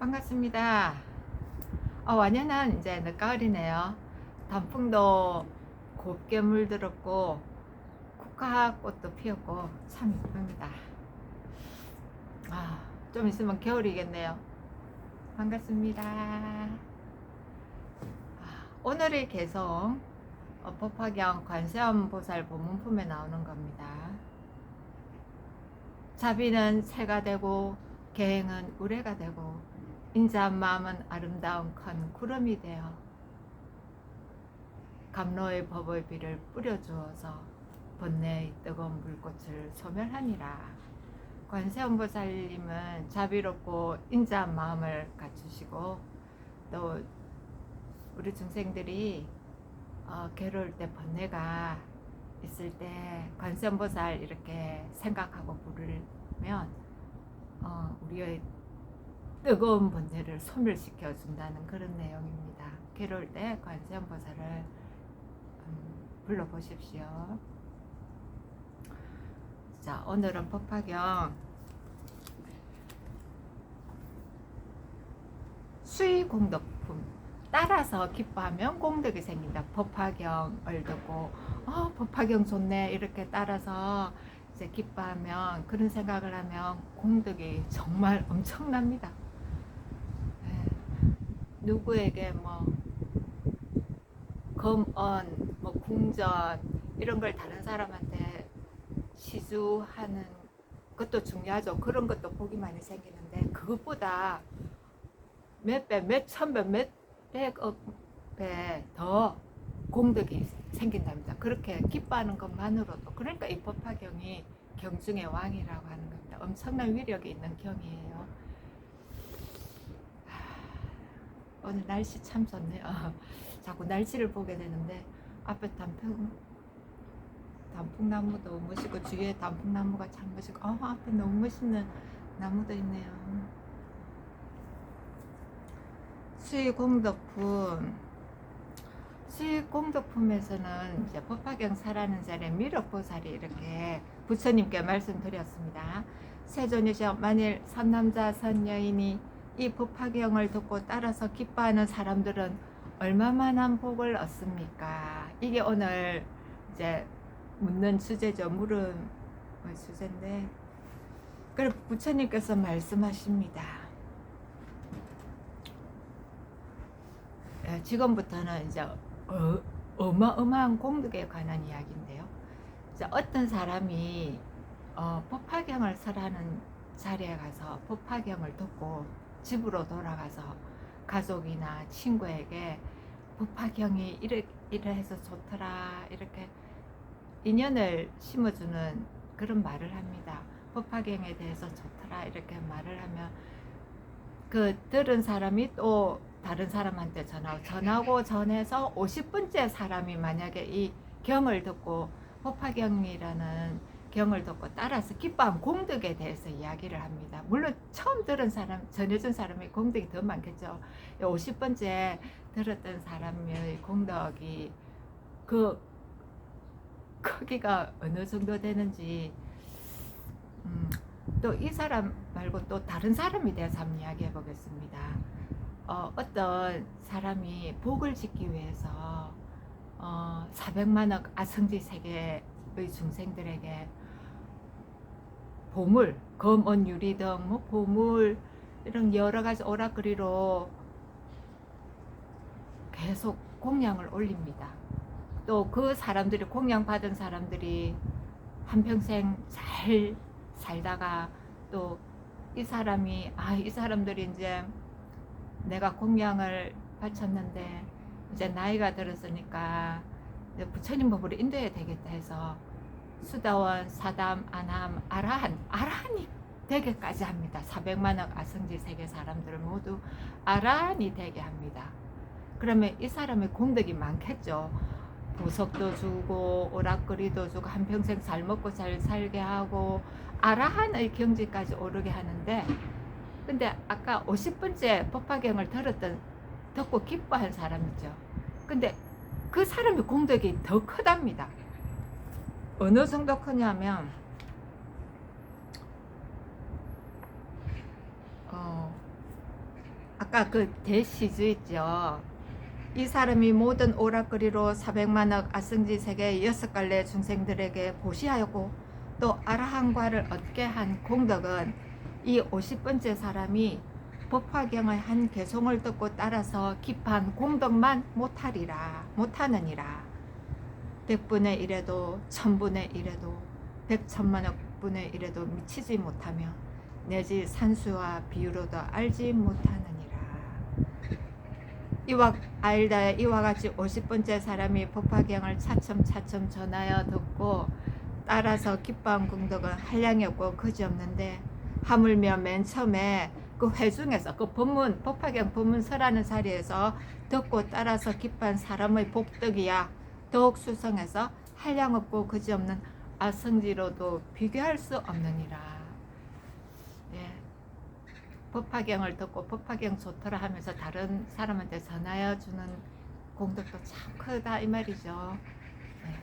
반갑습니다. 어, 완연한 이제 늦가을이네요. 단풍도 곱게 물들었고 국화꽃도 피었고 참 이쁩니다. 아, 좀 있으면 겨울이겠네요. 반갑습니다. 아, 오늘의 개성 어, 법화경 관세음보살 본문품에 나오는 겁니다. 자비는 새가 되고 계행은 우레가 되고 인자한 마음은 아름다운 큰 구름이 되어 감로의 법의 비를 뿌려주어서 번뇌의 뜨거운 불꽃을 소멸하니라. 관세음보살님은 자비롭고 인자한 마음을 갖추시고 또 우리 중생들이 어, 괴로울 때 번뇌가 있을 때 관세음보살 이렇게 생각하고 부르면 어, 우리의 뜨거운 번뇌를 소멸시켜 준다는 그런 내용입니다. 괴로울 때 관세음보살을 음, 불러보십시오. 자, 오늘은 법화경 수의 공덕품 따라서 기뻐하면 공덕이 생긴다. 법화경을 듣고 어, 법화경 좋네 이렇게 따라서 이제 기뻐하면 그런 생각을 하면 공덕이 정말 엄청납니다. 예. 누구에게 뭐 검언, 뭐 궁전 이런 걸 다른 사람한테 시주하는 것도 중요하죠. 그런 것도 복이 많이 생기는데 그것보다 몇 배, 몇 천 배, 몇 백억 배 더 공덕이 생긴답니다. 그렇게 기뻐하는 것만으로도 그러니까 이 법화경이 경중의 왕이라고 하는 겁니다. 엄청난 위력이 있는 경이에요. 하, 오늘 날씨 참 좋네요. 자꾸 날씨를 보게 되는데 앞에 단풍 단풍나무도 멋있고 주위에 단풍나무가 참 멋있고 어, 앞에 너무 멋있는 나무도 있네요. 수의공덕품 수의공덕품에서는 이제 법화경 사라는 자리에 미륵보살이 이렇게 부처님께 말씀드렸습니다. 세존이셔 만일 선남자 선여인이 이 법화경을 듣고 따라서 기뻐하는 사람들은 얼마만한 복을 얻습니까? 이게 오늘 이제 묻는 주제죠. 물은 주제인데 그래 부처님께서 말씀하십니다. 예, 지금부터는 이제 어, 어마어마한 공덕에 관한 이야기인데요. 이제 어떤 사람이 어, 법화경을 설하는 자리에 가서 법화경을 듣고 집으로 돌아가서 가족이나 친구에게 법화경이 이래, 이래 해서 좋더라 이렇게 인연을 심어주는 그런 말을 합니다. 법화경에 대해서 좋더라 이렇게 말을 하면 그 들은 사람이 또 다른 사람한테 전하고 전하고 전해서 50분째 사람이 만약에 이 경을 듣고 법화경이라는 경을 듣고 따라서 기뻐한 공덕에 대해서 이야기를 합니다. 물론 처음 들은 사람, 전해준 사람이 공덕이 더 많겠죠. 50번째 들었던 사람의 공덕이 그 크기가 어느 정도 되는지 음, 또이 사람 말고 또 다른 사람에 대해서 한번 이야기해 보겠습니다. 어, 어떤 사람이 복을 짓기 위해서 어, 400만억 아성지 세계의 중생들에게 보물, 검은 유리 등뭐 보물 이런 여러 가지 오락거리로 계속 공양을 올립니다. 또 그 사람들이 공양 받은 사람들이 한 평생 잘 살다가 또 이 사람이 아 이 사람들이 이제 내가 공양을 바쳤는데 이제 나이가 들었으니까 부처님 법으로 인도해야 되겠다 해서 수다원, 사담, 아남, 아라한, 아라한이 되게까지 합니다. 400만억 아성지 세계 사람들을 모두 아라한이 되게 합니다. 그러면 이 사람의 공덕이 많겠죠. 보석도 주고 오락거리도 주고 한평생 잘 먹고 잘 살게 하고 아라한의 경지까지 오르게 하는데 근데 아까 50번째 법화경을 들었던 듣고 기뻐한 사람이죠. 근데 그 사람의 공덕이 더 크답니다. 어느 정도 크냐면 어, 아까 그 대시즈 있죠. 이 사람이 모든 오락거리로 400만억 아승지 세계 여섯 갈래 중생들에게 보시하였고 또 아라한과를 얻게 한 공덕은 이 50번째 사람이 법화경의 한 개송을 듣고 따라서 깊한 공덕만 못하리라 못하느니라 백분의 일에도 천분의 일에도 백천만억 분의 일에도 미치지 못하며 내지 산수와 비유로도 알지 못하느니라. 이와 알다 이와 같이 50번째 사람이 법화경을 차츰차츰 전하여 듣고 따라서 기뻐한 공덕은 한량이 없고 그지없는데 하물며 맨 처음에 그 회중에서 그 법문 법화경 법문 설하는 자리에서 듣고 따라서 기뻐한 사람의 복덕이야 더욱 수성해서 한량 없고 그지없는 아성지로도 비교할 수 없느니라. 예. 법화경을 듣고 법화경 좋더라 하면서 다른 사람한테 전하여 주는 공덕도 참 크다 이 말이죠. 예.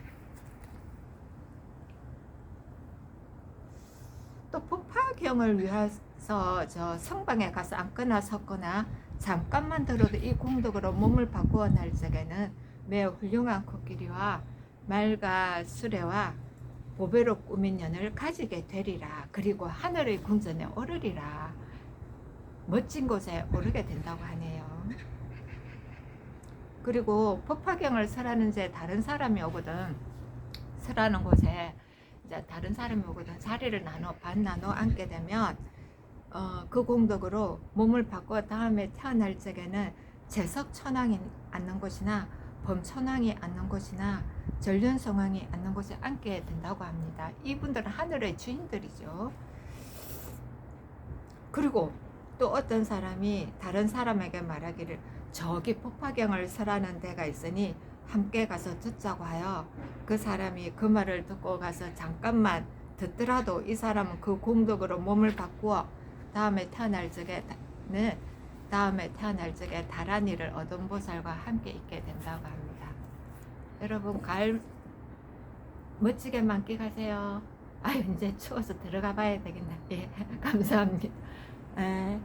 또 법화경을 위해서 저 성방에 가서 앉거나 섰거나 잠깐만 들어도 이 공덕으로 몸을 바꾸어 날 적에는 매우 훌륭한 코끼리와 말과 수레와 보배로 꾸민 년을 가지게 되리라. 그리고 하늘의 궁전에 오르리라. 멋진 곳에 오르게 된다고 하네요. 그리고 법화경을 설하는 제 다른 사람이 오거든. 설하는 곳에 이제 다른 사람이 오거든. 자리를 나눠 반 나눠 앉게 되면 어, 그 공덕으로 몸을 바꿔 다음에 태어날 적에는 재석 천왕이 앉는 곳이나 범천왕이 앉는 곳이나 전륜성왕이 앉는 곳에 앉게 된다고 합니다. 이분들은 하늘의 주인들이죠. 그리고 또 어떤 사람이 다른 사람에게 말하기를 저기 폭파경을 설하는 데가 있으니 함께 가서 듣자고 하여 그 사람이 그 말을 듣고 가서 잠깐만 듣더라도 이 사람은 그 공덕으로 몸을 바꾸어 다음에 태어날 적에는 다음에 태어날 적에 다란이를 얻은 보살과 함께 있게 된다고 합니다. 여러분 가을 멋지게 만끽하세요. 아 이제 추워서 들어가 봐야 되겠네. 예, 감사합니다. 예.